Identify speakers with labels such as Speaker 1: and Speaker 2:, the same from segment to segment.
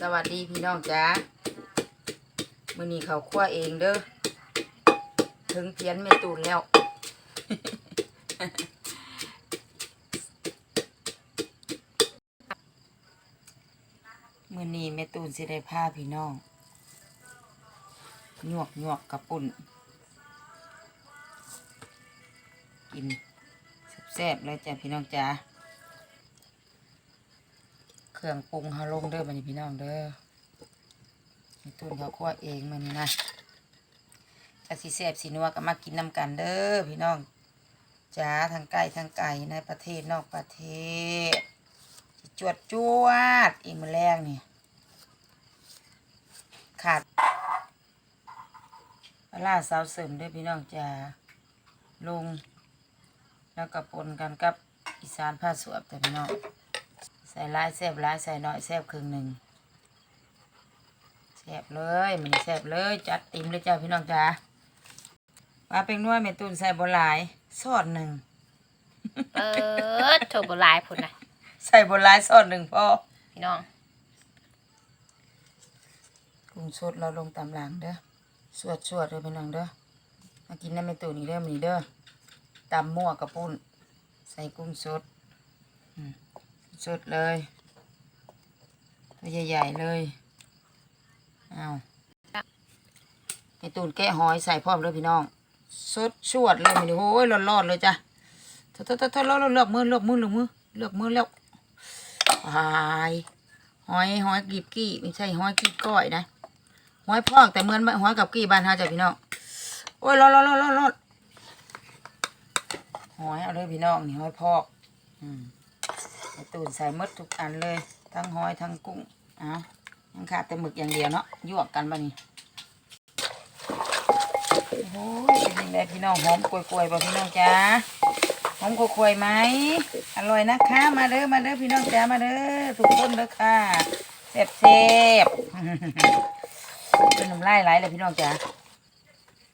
Speaker 1: สวัสดีพี่น้องจ้ามื้อนี้เขาคั่วเองเด้อ ถึงเพียนเมตูนแล้ว มื้อนี้เมตูนสิได้พาพี่น้องหยวกหยวกกระปุ่น กินแซ่บเลยจ้ะพี่น้องจ้า เครื่องปรุงเฮาลงเด้อบัดนี้พี่น้องเด้อตุนเขาคั่วเองมื้อนี้นะถ้าสิแซ่บสินัวก็มากินน้ำกันเด้อพี่น้องจ้าทั้งไก่ทั้งไก่ในประเทศนอกประเทศจวดจวดอีกมือแรงนี่ขาดปลาร้าสาวเสริมเด้อพี่น้องจ้าลง แล้วก็ปนกันกับอีสานผ้าสวบแต่พี่น้อง ใส่หลายแซ่บหลายใส่น้อยแซ่บครึ่งหนึ่งแซ่บเลยมันแซ่บเลยจัดติ่มเลยจ้าพี่น้องจ้าปลาเป็นนัวเมตุนใส่บหลายซอดหนึ่ง
Speaker 2: เปิดโถบหลายพุ่นนะ
Speaker 1: ใส่บหลายซอดหนึ่งพอ
Speaker 2: พี่น้อง
Speaker 1: กุ้งสดเราลงตามหลังเด้อสวดสวดเลยพี่น้องเด้อมากินน้ำเมตุนอีกเด้อมันนี้เด้อตำมั่วกระปุ้นใส่กุ้งสดอืม สดเลยตัวใหญ่ๆเลยเอาเมตุนแกะหอยใส่พร้อมเลยพี่น้องสดชวดเลยมันโอ้ยร้อนๆเลยจ้ะทดทดทดทดเลือกมือเลือกมือเลือกมือเลือกมือแล้วหายหอยหอยกีบกี้ไม่ใช่หอยกีบก้อยนะหอยพอกแต่เหมือนหอยกับกี้บ้านเฮาจ้ะพี่น้องโอ้ยร้อนร้อนร้อนร้อนร้อนหอยเอาเลยพี่น้องนี่หอยพอก อืม ตูนใส่หมดทุกอันเลย ทั้งหอยทั้งกุ้งอะยังขาดแต่หมึกอย่างเดียวเนาะยวกันบ้านี่โอ้ยเป็นยังไงพี่น้องหอมกลวยๆป่ะพี่น้องจ้าหอมกลวยๆไหมอร่อยนะคะ มาเด้อมาเด้อพี่น้องจ้ามาเด้อทุกคนเด้อค่ะแซ่บแซ่บเป็นน้ำลายไหลเลยพี่น้องจ้า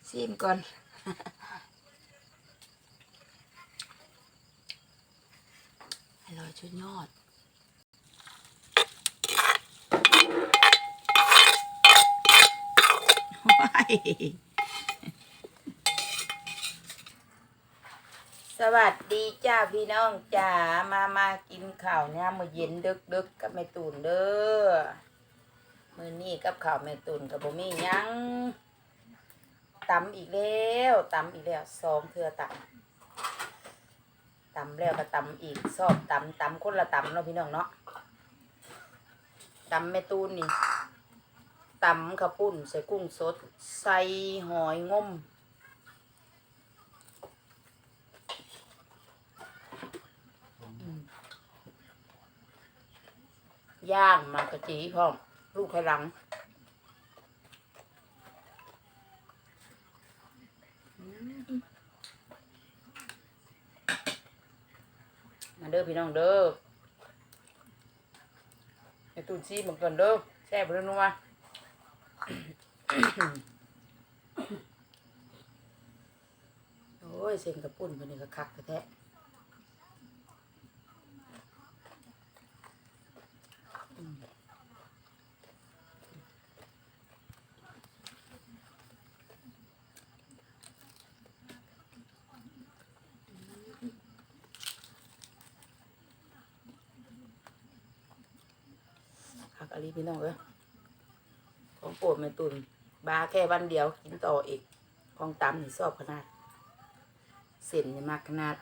Speaker 1: ชิมก่อน ชุดยอด สวัสดีจ้าพี่น้องจ๋ามามากินข้าวเนี่ยมื้อเย็นดึกดึกกับแม่ตูนเด้อมื้อนี้กับข้าวแม่ตูนกับบ่มีหยังตำอีกแล้วตำอีกแล้วสองเทื่อตำ ตำแล้วก็ตำอีกซอบตำตำคนละตำเนาะพี่น้องเนาะตำแม่ตูนนี่ตำข้าวปุ้นใส่กุ้งสด ใส่หอยงมย่างมากระจีพร้อมลูกไข่หลังอืมมา เด้อพี่น้องเด้อไอตูนซีมันก่อนเด้อแซ่บเรื่องนัวโอ้ยเซ็นกระปุ่นมันนี่ก็คักแท้ อะไรพี่น้องเอ้ยของโปรดแม่ตุนบาแค่วันเดียวกินต่ออีกของตำนี่ชอบขนาด เส้นนี่มากขนาด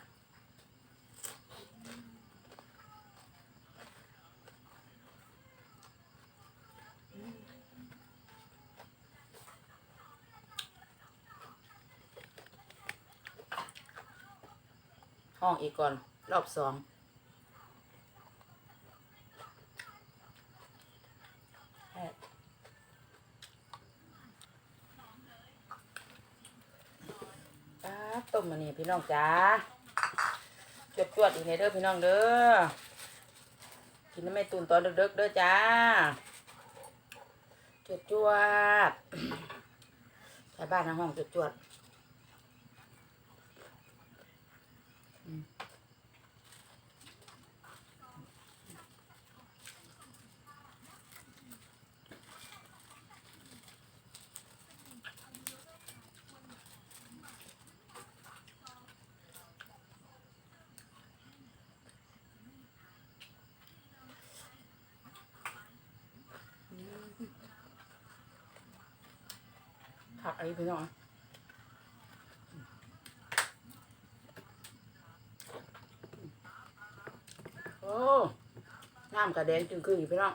Speaker 1: ห้องอีกก่อน รอบสอง ป้าบ ต้มมานี่พี่น้องจ้าจวดจวดอีกในเด้อพี่น้องเด้อกินน้ำไม่ตุนตอนเด็กๆเด้อจ้าจวดจวดๆใช้บ้านในห้องจวดจวดๆอืม ผักอะไรพี่น้องโอ้น้ำกระเด็นจึงคืออยู่พี่น้อง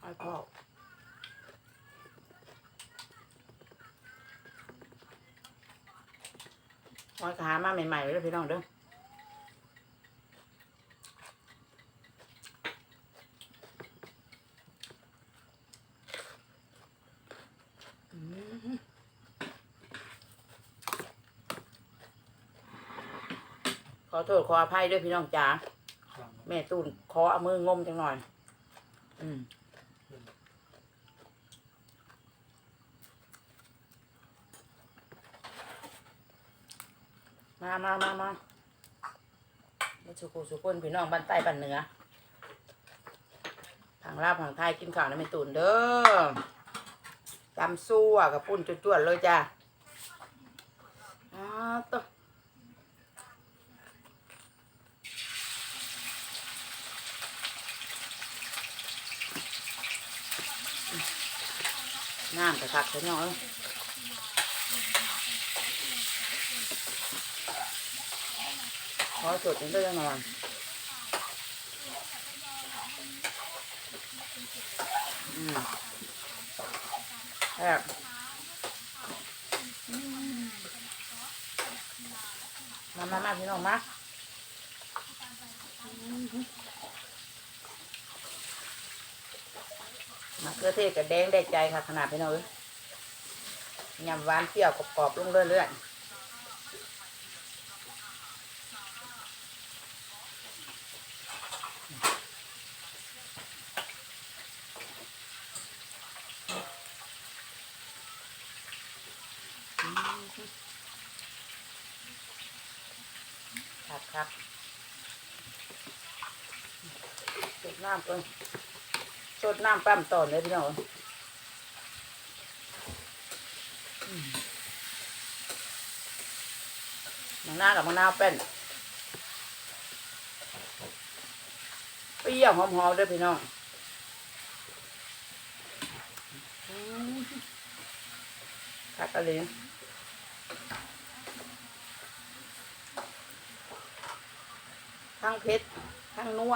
Speaker 1: ไอ้พ่อ หอยขามาใหม่ๆเลยเด้อพี่น้องเด้ออืมขอโทษขออภัยด้วยพี่น้องจ๋าแม่ตูนขอเอามืองมจังหน่อย อืม มามามามามาสุกุสุกุนพี่น้องบ้านใต้บ้านเหนือทางลาบทางไทยกินข้าวนะแม่ตูนเด้อตำซั่วกับปุ้นจวดๆเลยจ้ะอ้าตัวน้ำกระทักใช่ไหมเอ้ย อสดนี่ก็ยังนอนอืมแบบมามามาพี่น้องมามาเกลือเทศกับแดงได้ใจค่ะขนาดพี่น้องเอ้ยยำหวานเปรี้ยวกรอบๆลงเรื่อยๆ ครับครับสดน้ำก่อนสดน้ำปั้มต่อเลยพี่น้องมะนาวกับมะนาวเป็นเปรี้ยวหอมๆเด้วยพี่น้องถักกะลี ทั้งเผ็ดทั้งนัว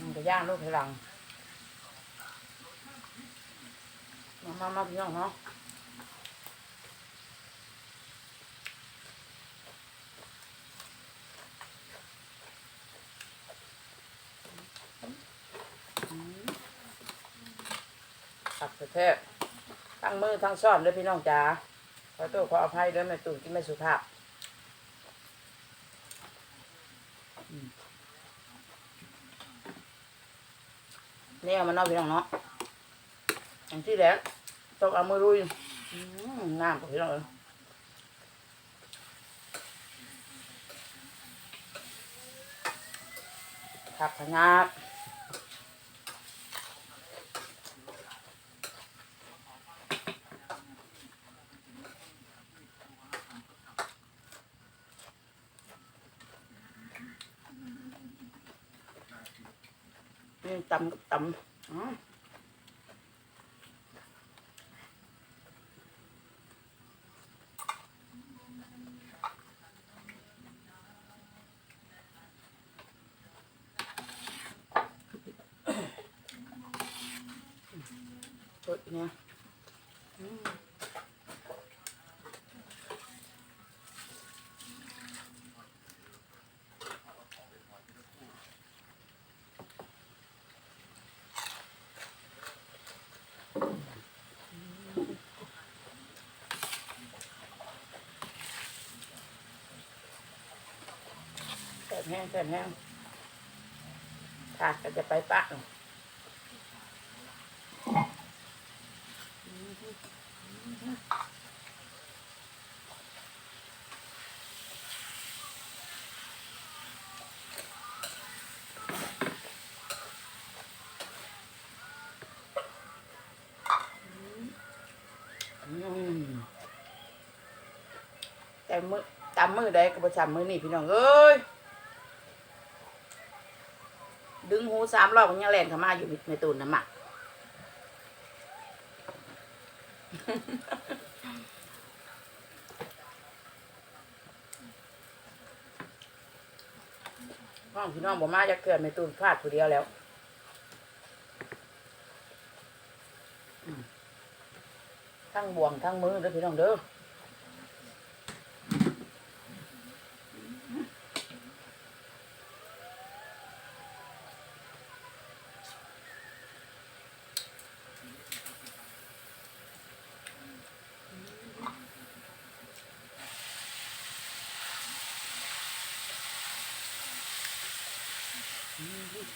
Speaker 1: มันจะย่างลูกให้หลังมามามาพี่น้องเนาะ ขับแท้ๆตั้งมือทั้งซ่อมเลยพี่น้องจ๋าขอโทษขออภัยด้วยแม่ตู่ที่ไม่สุภาพนี่เอามาเนาพี่น้องเนาะอย่างที่แรกต้องเอามือลุยน้ำกับพี่น้องเอ้ยผักขนาดนี่ ตำกับ้งแสบแห้งถาดก็จะไปปะแต่มือตามมือได้ก็ประจำมือนี่พี่น้องเอ้ย สามรอบมันยังแล่นเข้ามาอยู่ในตูนน้ำหมักห้องพี่น้องบ่มาจะเกิดในตูนพลาดผู้เดียวแล้วทั้งบ่วงทั้งมือเด้อพี่น้องเด้อ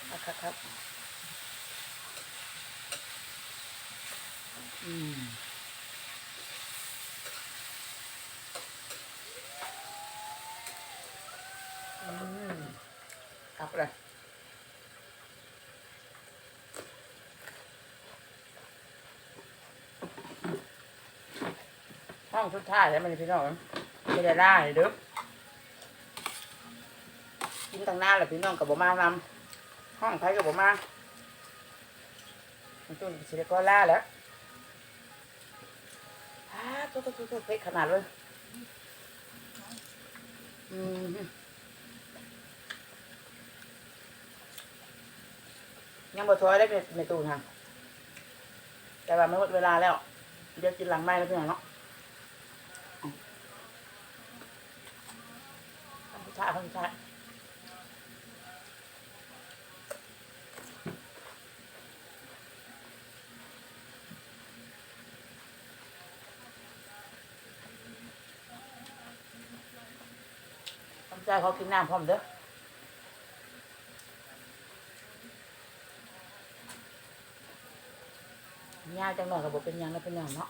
Speaker 1: ครับครับครับอืมอืมครับเลยห้องสุดท้ายแล้วมันพี่น้องไม่ได้ล่าเลยเด้อกินตั้งหน้าแล้วพี่น้องกับบ่มานำ ห้องไทยกับบ่มามันจุนสิได้ก็ล่าแล้วอ้าตัวตัวตัวตัวเผ็ดขนาดเลยอืมยังบ่ถอยได้ในในตู้ทางแต่ว่าไม่หมดเวลาแล้ว เดี๋ยวกินหลังไม้แล้วพี่องเนาะอืมทำผู้ชายทำผู้ชาย จ้ายเขากินน้ำพร้อมเด้อยาจังหน่อยก็บอกเป็นยังแล้วเป็นยังเนาะ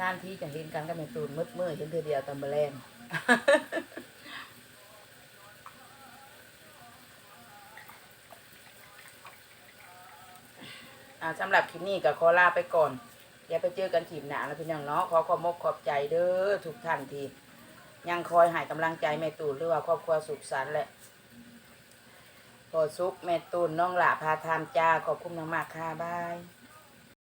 Speaker 1: นานที่จะเห็นกันก็ในตูนมืดมืดเห็นเธอเดียวตอนเบลงอ่าสำหรับคลิปนี้ก็ขอลาไปก่อน อย่าไปเจอกันคลิปหนาแล้วพี่น้องเนาะขอขอบมกขอบใจเด้อทุกท่านที่ ยังคอยให้กำลังใจแม่ตูนหรือว่าครอบครัวสุขสันต์แหละพอซุปแม่ตูนน้องหลาพาทามจ้าขอบคุณมากๆค่ะบาย